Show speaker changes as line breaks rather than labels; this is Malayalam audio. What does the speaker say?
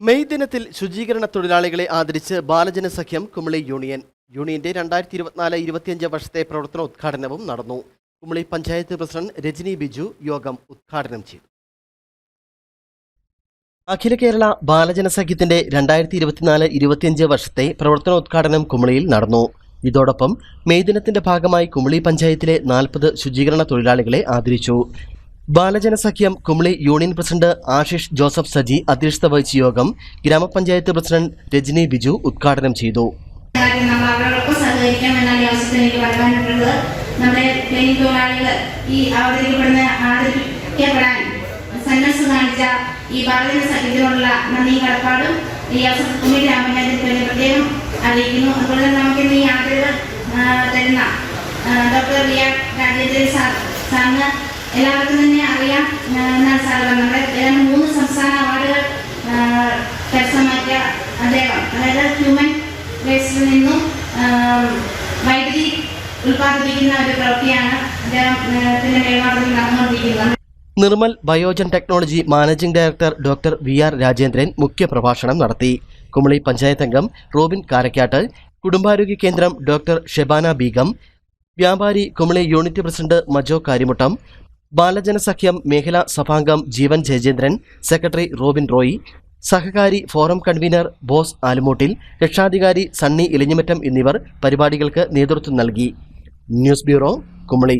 മെയ് ദിനത്തിൽ ശുചീകരണ തൊഴിലാളികളെ ആദരിച്ച് ബാലജന സഖ്യം കുമിളി യൂണിയൻ. യൂണിയന്റെ രണ്ടായിരത്തി ഇരുപത്തിനാല് ഇരുപത്തിയഞ്ച് വർഷത്തെ പ്രവർത്തന ഉദ്ഘാടനവും നടന്നു. കുമളി പഞ്ചായത്ത് പ്രസിഡന്റ് രജനി ബിജു യോഗം ഉദ്ഘാടനം ചെയ്തു. അഖില കേരള ബാലജന സഖ്യത്തിന്റെ രണ്ടായിരത്തി ഇരുപത്തിനാല് ഇരുപത്തിയഞ്ച് വർഷത്തെ പ്രവർത്തനോദ്ഘാടനം കുമളിയിൽ നടന്നു. ഇതോടൊപ്പം മെയ് ദിനത്തിന്റെ ഭാഗമായി കുമളി പഞ്ചായത്തിലെ നാൽപ്പത് ശുചീകരണ തൊഴിലാളികളെ ആദരിച്ചു. ബാലജന കുമളി യൂണിയൻ പ്രസിഡന്റ് ആശിഷ് ജോസഫ് സജി അധ്യക്ഷത വഹിച്ച യോഗം ഗ്രാമപഞ്ചായത്ത് പ്രസിഡന്റ് രജനി ബിജു ഉദ്ഘാടനം ചെയ്തു.
ഈ ഈ അറിയിക്കുന്നു. അതുപോലെ തന്നെ നമുക്ക് ഇന്ന് ഈ ആദരവ് തരുന്ന ഡോക്ടർ റിയ രാജേന്ദ്രൻ സാർ സാറിന് എല്ലാവർക്കും തന്നെ അറിയാം എന്നാൽ പറഞ്ഞത്. നമ്മുടെ ഏതാണ്ട് മൂന്ന് സംസ്ഥാന അവാർഡുകൾ കരസ്ഥമാക്കിയ അദ്ദേഹം അതായത് ഹ്യൂമൻ വേസ്റ്റിൽ നിന്നും വൈദ്യുതി ഉൽപ്പാദിപ്പിക്കുന്ന ഒരു പ്രവൃത്തിയാണ് അദ്ദേഹത്തിന്റെ മേൽനോട്ടത്തിൽ നടന്നുകൊണ്ടിരിക്കുന്നത്
Nirmal Biogen technology managing director doctor V R Rajendran മുഖ്യപ്രഭാഷണം നടത്തി കുമളി പഞ്ചായത്ത് അംഗം റോബിൻ കാരക്കാട്ട് കുടുംബാരോഗ്യ കേന്ദ്രം ഡോക്ടർ ഷെബാന ബീഗം വ്യാപാരി കുമളി യൂണിറ്റ് പ്രസിഡന്റ് മജോ കാരിമുട്ടം ബാലജന സഖ്യം മേഖലാ സഭാംഗം ജീവൻ ജയചന്ദ്രൻ സെക്രട്ടറി റോബിൻ റോയി സഹകാരി ഫോറം കൺവീനർ ബോസ് ആലുമൂട്ടിൽ രക്ഷാധികാരി സണ്ണി ഇലിഞ്ഞിമറ്റം എന്നിവർ പരിപാടികൾക്ക് നേതൃത്വം നൽകി. News bureau Kumily.